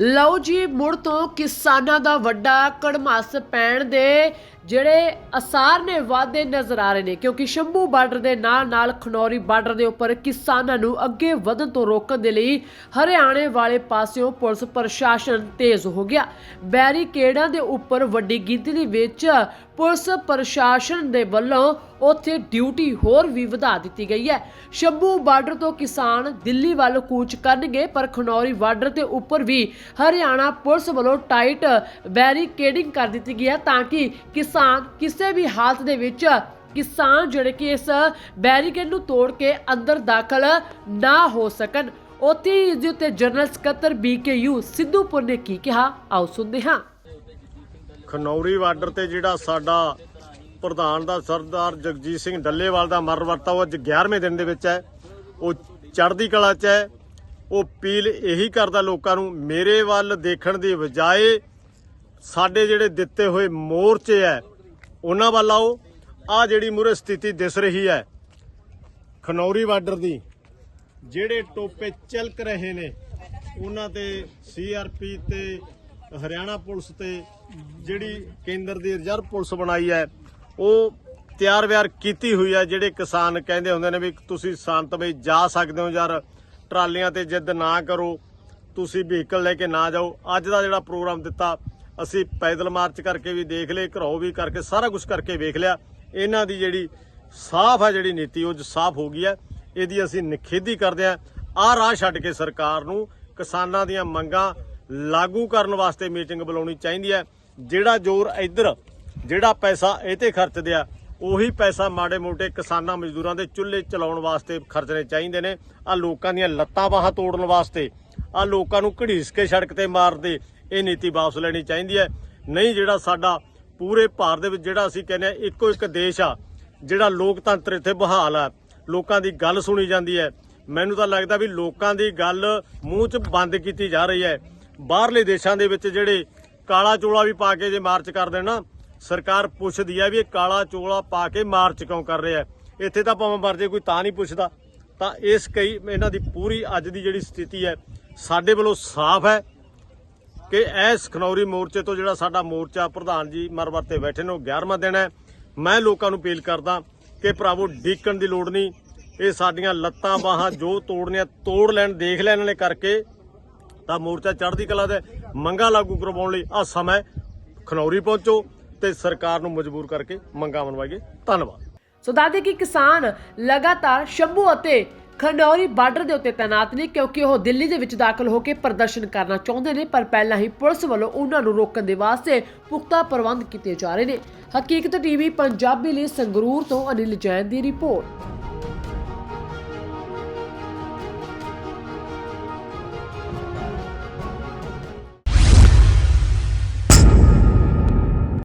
ਲਓ ਜੀ ਮੁੜ ਤੋਂ ਕਿਸਾਨਾਂ ਦਾ ਵੱਡਾ ਕੜਮਾਸ ਪੈਣ ਦੇ ਜਿਹੜੇ ਅਸਾਰ ਨੇ ਵਾਧੇ ਨਜ਼ਰ ਆ ਰਹੇ ਨੇ, ਕਿਉਂਕਿ ਸ਼ੰਭੂ ਬਾਰਡਰ ਦੇ ਨਾਲ ਨਾਲ ਖਨੌਰੀ ਬਾਰਡਰ ਦੇ ਉੱਪਰ ਕਿਸਾਨਾਂ ਨੂੰ ਅੱਗੇ ਵਧਣ ਤੋਂ ਰੋਕਣ ਦੇ ਲਈ ਹਰਿਆਣੇ ਵਾਲੇ ਪਾਸਿਓਂ ਪੁਲਿਸ ਪ੍ਰਸ਼ਾਸਨ ਤੇਜ਼ ਹੋ ਗਿਆ। ਬੈਰੀਕੇਡਾਂ ਦੇ ਉੱਪਰ ਵੱਡੀ ਗਿਣਤੀ ਦੇ ਵਿੱਚ ਪੁਲਿਸ ਪ੍ਰਸ਼ਾਸਨ ਦੇ ਵੱਲੋਂ ਉੱਥੇ ਡਿਊਟੀ ਹੋਰ ਵੀ ਵਧਾ ਦਿੱਤੀ ਗਈ ਹੈ। ਸ਼ੰਭੂ ਬਾਰਡਰ ਤੋਂ ਕਿਸਾਨ ਦਿੱਲੀ ਵੱਲ ਕੂਚ ਕਰਨਗੇ, ਪਰ ਖਨੌਰੀ ਬਾਰਡਰ ਦੇ ਉੱਪਰ ਵੀ ਹਰਿਆਣਾ ਪੁਲਿਸ ਵੱਲੋਂ ਟਾਈਟ ਬੈਰੀਕੇਡਿੰਗ ਕਰ ਦਿੱਤੀ ਗਈ ਹੈ ਤਾਂ ਕਿ ਕਿਸ ਕਿਸਾਨ ਕਿਸੇ ਵੀ ਹਾਲਤ ਦੇ ਵਿੱਚ ਕਿਸਾਨ ਜਿਹੜੇ ਕਿ ਇਸ ਬੈਰੀਕੇਡ ਨੂੰ ਤੋੜ ਕੇ ਅੰਦਰ ਦਾਖਲ ਨਾ ਹੋ ਸਕਣ। ਉੱਥੇ ਹੀ ਇਸ ਦੇ ਉੱਤੇ ਜਨਰਲ ਸਕੱਤਰ ਬੀਕੇਯੂ ਸਿੱਧੂਪੁਰ ਨੇ ਕੀ ਕਿਹਾ? ਆਓ ਸੁਣਦੇ ਹਾਂ। ਖਨੌਰੀ ਬਾਰਡਰ ਤੇ ਜਿਹੜਾ ਸਾਡਾ ਪ੍ਰਧਾਨ ਦਾ ਸਰਦਾਰ ਜਗਜੀਤ ਸਿੰਘ ਡੱਲੇਵਾਲ ਦਾ ਮਰਨ ਵਰਤਾ ਉਹ ਅੱਜ 11ਵੇਂ ਦਿਨ ਦੇ ਵਿੱਚ ਹੈ। ਉਹ ਚੜ੍ਹਦੀ ਕਲਾ 'ਚ ਹੈ। ਉਹ ਅਪੀਲ ਇਹੀ ਕਰਦਾ ਲੋਕਾਂ ਨੂੰ, ਮੇਰੇ ਵੱਲ ਦੇਖਣ ਦੀ ਬਜਾਏ ਸਾਡੇ ਜਿਹੜੇ ਦਿੱਤੇ ਹੋਏ ਮੋਰਚੇ ਹੈ, ਉਹਨਾਂ ਵੱਲ ਆਓ। ਆ ਜਿਹੜੀ ਮੂਰੇ ਸਥਿਤੀ ਦਿਸ ਰਹੀ ਹੈ, ਖਨੌਰੀ ਬਾਰਡਰ ਦੀ, ਜਿਹੜੇ ਟੋਪੇ ਚਲਕ ਰਹੇ ਨੇ, ਉਹਨਾਂ ਤੇ ਸੀਆਰਪੀ ਤੇ, ਹਰਿਆਣਾ ਪੁਲਿਸ ਤੇ, ਜਿਹੜੀ ਕੇਂਦਰ ਦੀ ਰਿਜ਼ਰਵ ਪੁਲਿਸ ਬਣਾਈ ਹੈ, ਉਹ ਤਿਆਰ ਵਿਆਰ ਕੀਤੀ ਹੋਈ ਹੈ। ਜਿਹੜੇ ਕਿਸਾਨ ਕਹਿੰਦੇ ਹੁੰਦੇ ਨੇ ਵੀ ਤੁਸੀਂ ਸ਼ਾਂਤਮਈ ਜਾ ਸਕਦੇ ਹੋ ਯਾਰ, ਟਰਾਲੀਆਂ ਤੇ ਜਿੱਦ ਨਾ ਕਰੋ, ਤੁਸੀਂ ਵਹੀਕਲ ਲੈ ਕੇ ਨਾ ਜਾਓ। ਅੱਜ ਦਾ ਜਿਹੜਾ ਪ੍ਰੋਗਰਾਮ ਦਿੱਤਾ ਅਸੀਂ ਪੈਦਲ ਮਾਰਚ ਕਰਕੇ ਵੀ ਦੇਖ ਲਏ, ਘਰੋਂ ਵੀ ਕਰਕੇ, ਸਾਰਾ ਕੁਝ ਕਰਕੇ ਵੇਖ ਲਿਆ। ਇਹਨਾਂ ਦੀ ਜਿਹੜੀ ਸਾਫ਼ ਹੈ ਜਿਹੜੀ ਨੀਤੀ, ਉਹ ਸਾਫ਼ ਹੋ ਗਈ ਹੈ। ਇਹਦੀ ਅਸੀਂ ਨਿਖੇਧੀ ਕਰਦੇ ਹਾਂ। ਆਹ ਰਾਹ ਛੱਡ ਕੇ ਸਰਕਾਰ ਨੂੰ ਕਿਸਾਨਾਂ ਦੀਆਂ ਮੰਗਾਂ ਲਾਗੂ ਕਰਨ ਵਾਸਤੇ ਮੀਟਿੰਗ ਬੁਲਾਉਣੀ ਚਾਹੀਦੀ ਹੈ। ਜਿਹੜਾ ਜ਼ੋਰ ਇੱਧਰ, ਜਿਹੜਾ ਪੈਸਾ ਇਹ ਤੇ ਖਰਚਦੇ ਆ, ਉਹੀ ਪੈਸਾ ਮਾੜੇ ਮੋਟੇ ਕਿਸਾਨਾਂ ਮਜ਼ਦੂਰਾਂ ਦੇ ਚੁੱਲ੍ਹੇ ਚਲਾਉਣ ਵਾਸਤੇ ਖਰਚਣੇ ਚਾਹੀਦੇ ਨੇ। ਆ ਲੋਕਾਂ ਦੀਆਂ ਲੱਤਾਂ ਬਾਹਾਂ ਤੋੜਨ ਵਾਸਤੇ, ਆ ਲੋਕਾਂ ਨੂੰ ਘੜੀਸ ਕੇ ਸੜਕ ਤੇ ਮਾਰਦੇ ਇਹ ਨੀਤੀ ਵਾਪਸ ਲੈਣੀ ਚਾਹੀਦੀ ਹੈ। ਨਹੀਂ, ਜਿਹੜਾ ਸਾਡਾ ਪੂਰੇ ਭਾਰਤ ਦੇ ਵਿੱਚ ਜਿਹੜਾ ਅਸੀਂ ਕਹਿੰਦੇ ਆ ਇੱਕੋ ਇੱਕ ਦੇਸ਼ ਆ, ਜਿਹੜਾ ਲੋਕਤੰਤਰ ਇੱਥੇ ਬਹਾਲ ਆ, ਲੋਕਾਂ ਦੀ ਗੱਲ ਸੁਣੀ ਜਾਂਦੀ ਹੈ। ਮੈਨੂੰ ਤਾਂ ਲੱਗਦਾ ਵੀ ਲੋਕਾਂ ਦੀ ਗੱਲ ਮੂੰਹ 'ਚ ਬੰਦ ਕੀਤੀ ਜਾ ਰਹੀ ਹੈ। ਬਾਹਰਲੇ ਦੇਸ਼ਾਂ ਦੇ ਵਿੱਚ ਜਿਹੜੇ ਕਾਲਾ ਚੋਲਾ ਵੀ ਪਾ ਕੇ ਜੇ ਮਾਰਚ ਕਰਦੇ ਨਾ, ਸਰਕਾਰ ਪੁੱਛਦੀ ਹੈ ਵੀ ਇਹ ਕਾਲਾ ਚੋਲਾ ਪਾ ਕੇ ਮਾਰਚ ਕਿਉਂ ਕਰ ਰਿਹਾ ਇੱਥੇ ਤਾਂ ਭਾਵੇਂ ਮਰ ਜੇ ਕੋਈ ਤਾਂ ਨਹੀਂ ਪੁੱਛਦਾ। ਤਾਂ ਇਸ ਕਈ, ਇਹਨਾਂ ਦੀ ਪੂਰੀ ਅੱਜ ਦੀ ਜਿਹੜੀ ਸਥਿਤੀ ਹੈ, ਸਾਡੇ ਵੱਲੋਂ ਸਾਫ਼ ਹੈ। ਕਿ ਇਸ ਖਨੌਰੀ ਮੋਰਚੇ ਤੋਂ ਜਿਹੜਾ ਸਾਡਾ ਮੋਰਚਾ ਪ੍ਰਧਾਨ ਜੀ ਮਰਵਰ ਤੇ ਬੈਠੇ ਨੇ, ਉਹ 11ਵਾਂ ਦਿਨ ਹੈ। ਮੈਂ ਲੋਕਾਂ ਨੂੰ ਅਪੀਲ ਕਰਦਾ ਕਿ ਭਰਾਵੋ, ਡੀਕਣ ਦੀ ਲੋੜ ਨਹੀਂ। ਇਹ ਸਾਡੀਆਂ ਲੱਤਾਂ ਬਾਹਾਂ ਜੋ ਤੋੜਨੀਆਂ, ਤੋੜ ਲੈਣ, ਦੇਖ ਲੈਣ ਇਹਨਾਂ ਨੇ ਕਰਕੇ ਤਾਂ ਮੋਰਚਾ ਚੜ੍ਹਦੀ ਕਲਾ ਦੇ ਮੰਗਾ ਲਾਗੂ ਕਰਵਾਉਣ ਲਈ ਆ ਸਮਾਂ ਖਨੌਰੀ ਪਹੁੰਚੋ ਤੇ ਸਰਕਾਰ ਨੂੰ ਮਜਬੂਰ ਕਰਕੇ ਮੰਗਾ ਮਨਵਾਈਏ। ਧੰਨਵਾਦ। ਸੋ ਦੱਸਦੇ ਕਿ ਕਿਸਾਨ ਲਗਾਤਾਰ ਸ਼ੰਭੂ ਅਤੇ ਖੰਡੌਰੀ ਬਾਰਡਰ ਦੇ ਉੱਤੇ ਤਾਇਨਾਤ ਨੇ ਕਿਉਂਕਿ ਉਹ ਦਿੱਲੀ ਦੇ ਵਿੱਚ ਦਾਖਲ ਹੋ ਕੇ ਪ੍ਰਦਰਸ਼ਨ ਕਰਨਾ ਚਾਹੁੰਦੇ ਨੇ, ਪਰ ਪਹਿਲਾਂ ਹੀ ਪੁਲਿਸ ਵੱਲੋਂ ਉਹਨਾਂ ਨੂੰ ਰੋਕਣ ਦੇ ਵਾਸਤੇ ਪੁਖਤਾ ਪ੍ਰਬੰਧ ਕੀਤੇ ਜਾ ਰਹੇ ਨੇ। ਹਕੀਕਤ ਟੀਵੀ, ਪੰਜਾਬੀ ਲਈ ਸੰਗਰੂਰ ਤੋਂ ਅਨਿਲ ਜੈਨ ਦੀ ਰਿਪੋਰਟ।